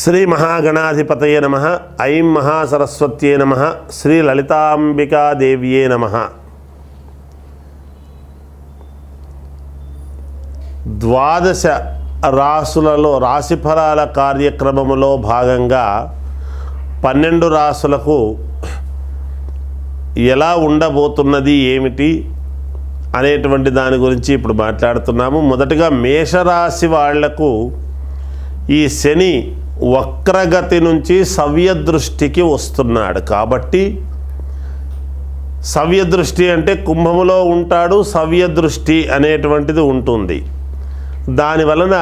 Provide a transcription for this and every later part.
శ్రీ మహాగణాధిపతయ నమ ఐం మహాసరస్వత్యే నమ శ్రీ లలితాంబికాదేవ్యే నమ. ద్వాదశ రాసులలో రాశిఫలాల కార్యక్రమములో భాగంగా పన్నెండు రాసులకు ఎలా ఉండబోతున్నది ఏమిటి అనేటువంటి దాని గురించి ఇప్పుడు మాట్లాడుతున్నాము. మొదటగా మేషరాశి వాళ్ళకు ఈ శని వక్రగతి నుంచి సవ్యదృష్టికి వస్తున్నాడు. కాబట్టి సవ్యదృష్టి అంటే కుంభములో ఉంటాడు సవ్యదృష్టి అనేటువంటిది ఉంటుంది. దాని వలన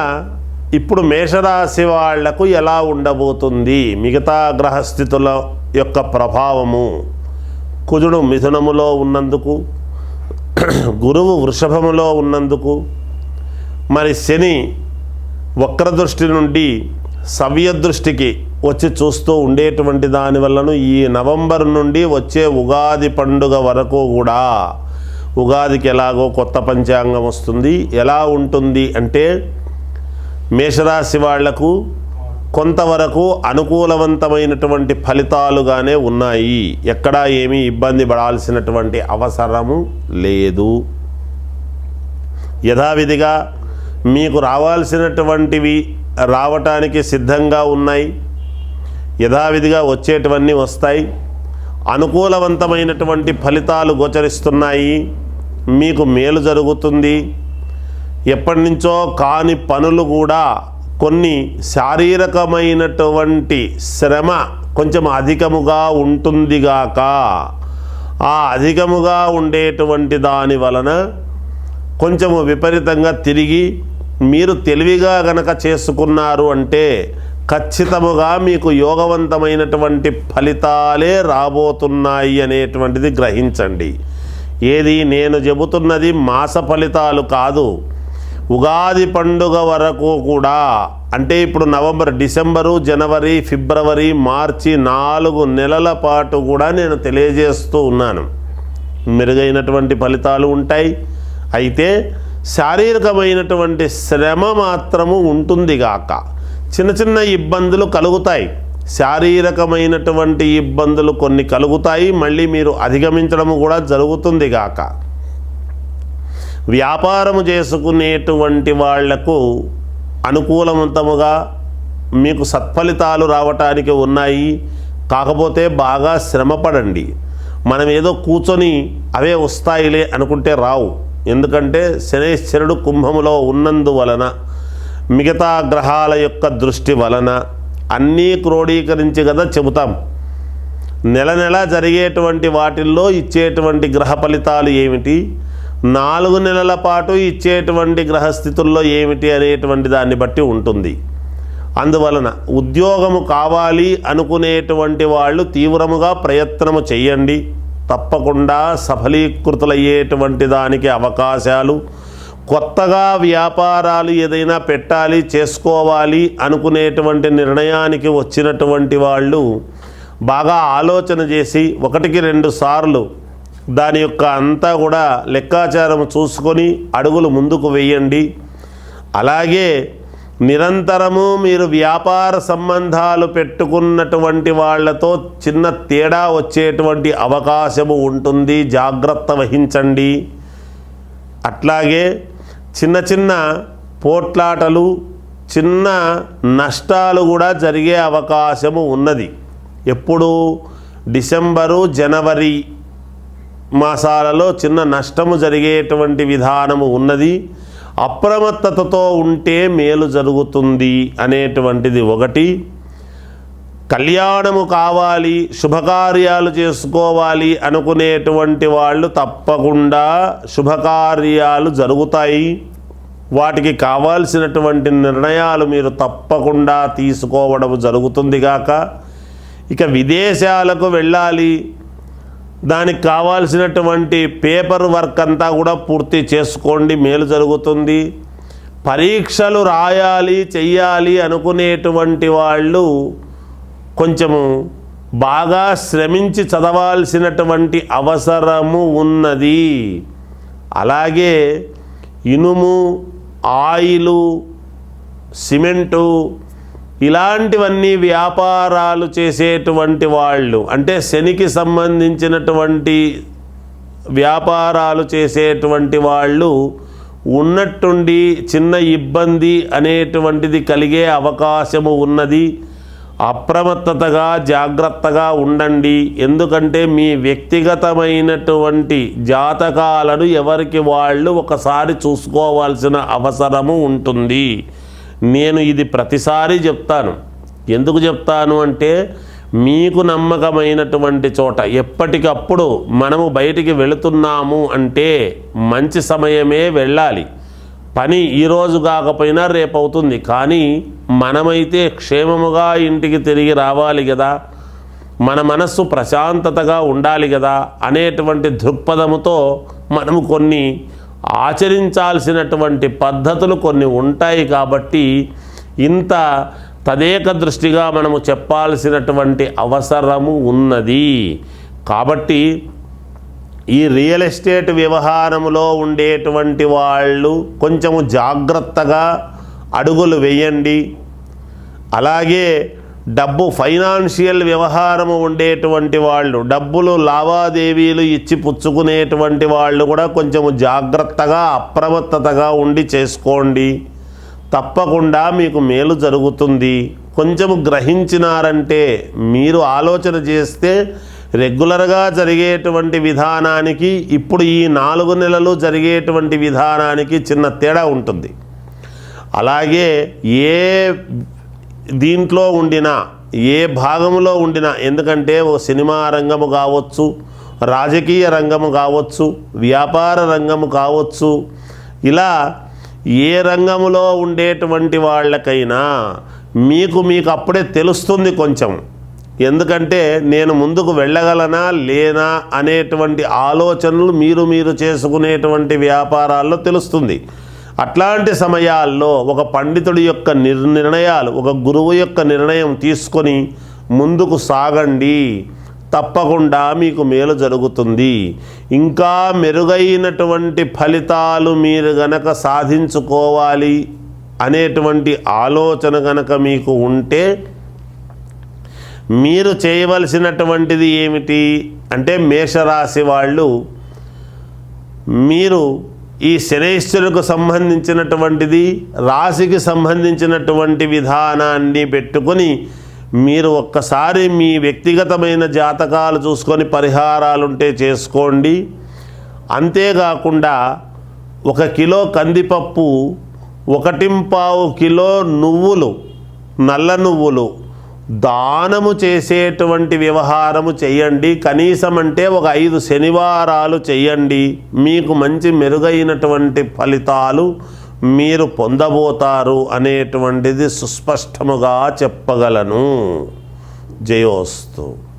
ఇప్పుడు మేషరాశి వాళ్ళకు ఎలా ఉండబోతుంది? మిగతా గ్రహస్థితుల యొక్క ప్రభావము. కుజుడు మిథునములో ఉన్నందుకు గురువు వృషభములో ఉన్నందుకు మరి శని వక్రదృష్టి నుండి సవ్యదృష్టికి వచ్చి చూస్తూ ఉండేటువంటి దానివల్లను ఈ నవంబర్ నుండి వచ్చే ఉగాది పండుగ వరకు కూడా ఉగాదికి ఎలాగో కొత్త పంచాంగం వస్తుంది. ఎలా ఉంటుంది అంటే మేషరాశి వాళ్ళకు కొంతవరకు అనుకూలవంతమైనటువంటి ఫలితాలుగానే ఉన్నాయి. ఎక్కడా ఏమీ ఇబ్బంది పడాల్సినటువంటి అవసరము లేదు. యథావిధిగా మీకు రావాల్సినటువంటివి రావటానికి సిద్ధంగా ఉన్నాయి యథావిధిగా వచ్చేటివన్నీ వస్తాయి అనుకూలవంతమైనటువంటి ఫలితాలు గోచరిస్తున్నాయి మీకు మేలు జరుగుతుంది. ఎప్పటి నుంచో కాని పనులు కూడా కొన్ని శారీరకమైనటువంటి శ్రమ కొంచెం అధికముగా ఉంటుందిగాక ఆ అధికముగా ఉండేటువంటి దాని వలన కొంచెము విపరీతంగా తిరిగి మీరు తెలివిగా గనక చేసుకున్నారు అంటే ఖచ్చితముగా మీకు యోగవంతమైనటువంటి ఫలితాలే రాబోతున్నాయి అనేటువంటిది గ్రహించండి. ఏది నేను చెబుతున్నది మాస ఫలితాలు కాదు. ఉగాది పండుగ వరకు కూడా అంటే ఇప్పుడు నవంబర్ డిసెంబరు జనవరి ఫిబ్రవరి మార్చి నాలుగు నెలల పాటు కూడా నేను తెలియజేస్తూ ఉన్నాను. మెరుగైనటువంటి ఫలితాలు ఉంటాయి. అయితే శారీరకమైనటువంటి శ్రమ మాత్రము ఉంటుంది గాక. చిన్న చిన్న ఇబ్బందులు కలుగుతాయి. శారీరకమైనటువంటి ఇబ్బందులు కొన్ని కలుగుతాయి. మళ్ళీ మీరు అధిగమించడము కూడా జరుగుతుంది గాక. వ్యాపారము చేసుకునేటువంటి వాళ్ళకు అనుకూలవంతముగా మీకు సత్ఫలితాలు రావటానికి ఉన్నాయి. కాకపోతే బాగా శ్రమపడండి. మనం ఏదో కూర్చొని అవే వస్తాయిలే అనుకుంటే రావు. ఎందుకంటే శనేశ్వరుడు కుంభములో ఉన్నందువలన మిగతా గ్రహాల యొక్క దృష్టి వలన అన్నీ క్రోడీకరించి కదా చెబుతాం. నెల నెల జరిగేటువంటి వాటిల్లో ఇచ్చేటువంటి గ్రహ ఫలితాలు ఏమిటి? నాలుగు నెలల పాటు ఇచ్చేటువంటి గ్రహస్థితుల్లో ఏమిటి అనేటువంటి దాన్ని బట్టి ఉంటుంది. అందువలన ఉద్యోగము కావాలి అనుకునేటువంటి వాళ్ళు తీవ్రముగా ప్రయత్నము చేయండి. తప్పకుండా సఫలీకృతులయ్యేటువంటి దానికి అవకాశాలు. కొత్తగా వ్యాపారాలు ఏదైనా పెట్టాలి చేసుకోవాలి అనుకునేటువంటి నిర్ణయానికి వచ్చినటువంటి వాళ్ళు బాగా ఆలోచన చేసి ఒకటికి రెండు సార్లు దాని యొక్క అంతా కూడా లెక్కాచారం చూసుకొని అడుగులు ముందుకు వేయండి. అలాగే నిరంతరము మీరు వ్యాపార సంబంధాలు పెట్టుకున్నటువంటి వాళ్ళతో చిన్న తేడా వచ్చేటువంటి అవకాశము ఉంటుంది. జాగ్రత్త వహించండి. అట్లాగే చిన్న చిన్న పోట్లాటలు చిన్న నష్టాలు కూడా జరిగే అవకాశము ఉన్నది. ఎప్పుడు డిసెంబరు జనవరి మాసాలలో చిన్న నష్టము జరిగేటువంటి విధానము ఉన్నది. అప్రమత్తతతో ఉంటే మేలు జరుగుతుంది అనేటువంటిది ఒకటి. కళ్యాణము కావాలి శుభకార్యాలు చేసుకోవాలి అనుకునేటువంటి వాళ్ళు తప్పకుండా శుభకార్యాలు జరుగుతాయి. వాటికి కావాల్సినటువంటి నిర్ణయాలు మీరు తప్పకుండా తీసుకోవడం జరుగుతుంది గాక. ఇక విదేశాలకు వెళ్ళాలి దానికి కావాల్సినటువంటి పేపర్ వర్క్ అంతా కూడా పూర్తి చేసుకోండి మేలు జరుగుతుంది. పరీక్షలు రాయాలి చెయ్యాలి అనుకునేటువంటి వాళ్ళు కొంచెము బాగా శ్రమించి చదవాల్సినటువంటి అవసరము ఉన్నది. అలాగే ఇనుము ఆయిలు సిమెంటు ఇలాంటివన్నీ వ్యాపారాలు చేసేటువంటి వాళ్ళు అంటే శనికి సంబంధించినటువంటి వ్యాపారాలు చేసేటువంటి వాళ్ళు ఉన్నట్టుండి చిన్న ఇబ్బంది అనేటువంటిది కలిగే అవకాశము ఉన్నది. అప్రమత్తతగా జాగ్రత్తగా ఉండండి. ఎందుకంటే మీ వ్యక్తిగతమైనటువంటి జాతకాలను ఎవరికి వాళ్ళు ఒకసారి చూసుకోవాల్సిన అవసరము ఉంటుంది. నేను ఇది ప్రతిసారి చెప్తాను. ఎందుకు చెప్తాను అంటే మీకు నమ్మకమైనటువంటి చోట ఎప్పటికప్పుడు మనము బయటికి వెళుతున్నాము అంటే మంచి సమయమే వెళ్ళాలి. పని ఈరోజు కాకపోయినా రేపవుతుంది కానీ మనమైతే క్షేమముగా ఇంటికి తిరిగి రావాలి కదా. మన మనస్సు ప్రశాంతతగా ఉండాలి కదా అనేటువంటి దృక్పథముతో మనము కొన్ని ఆచరించాల్సినటువంటి పద్ధతులు కొన్ని ఉంటాయి కాబట్టి ఇంత తదేక దృష్టిగా మనము చెప్పాల్సినటువంటి అవసరము ఉన్నది. కాబట్టి ఈ రియల్ ఎస్టేట్ వ్యవహారంలో ఉండేటువంటి వాళ్ళు కొంచెము జాగ్రత్తగా అడుగులు వేయండి. అలాగే డబ్బు ఫైనాన్షియల్ వ్యవహారము ఉండేటువంటి వాళ్ళు డబ్బులు లావాదేవీలు ఇచ్చి పుచ్చుకునేటువంటి వాళ్ళు కూడా కొంచెం జాగ్రత్తగా అప్రమత్తతగా ఉండి చేసుకోండి. తప్పకుండా మీకు మేలు జరుగుతుంది. కొంచెం గ్రహించినారంటే మీరు ఆలోచన చేస్తే రెగ్యులర్గా జరిగేటువంటి విధానానికి ఇప్పుడు ఈ నాలుగు నెలలు జరిగేటువంటి విధానానికి చిన్న తేడా ఉంటుంది. అలాగే ఏ దీంట్లో ఉండినా ఏ భాగంలో ఉండినా ఎందుకంటే ఓ సినిమా రంగము కావచ్చు రాజకీయ రంగము కావచ్చు వ్యాపార రంగము కావచ్చు ఇలా ఏ రంగంలో ఉండేటువంటి వాళ్ళకైనా మీకు మీకు అప్పుడే తెలుస్తుంది కొంచెం. ఎందుకంటే నేను ముందుకు వెళ్ళగలనా లేనా అనేటువంటి ఆలోచనలు మీరు మీరు చేసుకునేటువంటి వ్యాపారాల్లో తెలుస్తుంది. అట్లాంటి సమయాల్లో ఒక పండితుడి యొక్క నిర్ నిర్ణయాలు ఒక గురువు యొక్క నిర్ణయం తీసుకొని ముందుకు సాగండి. తప్పకుండా మీకు మేలు జరుగుతుంది. ఇంకా మెరుగైనటువంటి ఫలితాలు మీరు గనక సాధించుకోవాలి అనేటువంటి ఆలోచన గనక మీకు ఉంటే మీరు చేయవలసినటువంటిది ఏమిటి? అంటే మేషరాశి వాళ్ళు మీరు ఈ శనైశ్వరుకు సంబంధించినటువంటిది రాశికి సంబంధించినటువంటి విధానాన్ని పెట్టుకొని మీరు ఒక్కసారి మీ వ్యక్తిగతమైన జాతకాలు చూసుకొని పరిహారాలుంటే చేసుకోండి. అంతేకాకుండా ఒక కిలో కందిపప్పు ఒకటింపావు కిలో నువ్వులు నల్ల నువ్వులు దానము చేసేటువంటి వ్యవహారము చేయండి కనీసం అంటే ఒక ఐదు శనివారాలు చేయండి మీకు మంచి మెరుగైనటువంటి ఫలితాలు మీరు పొందబోతారు అనేటువంటిది సుస్పష్టముగా చెప్పగలను. జయోస్తు.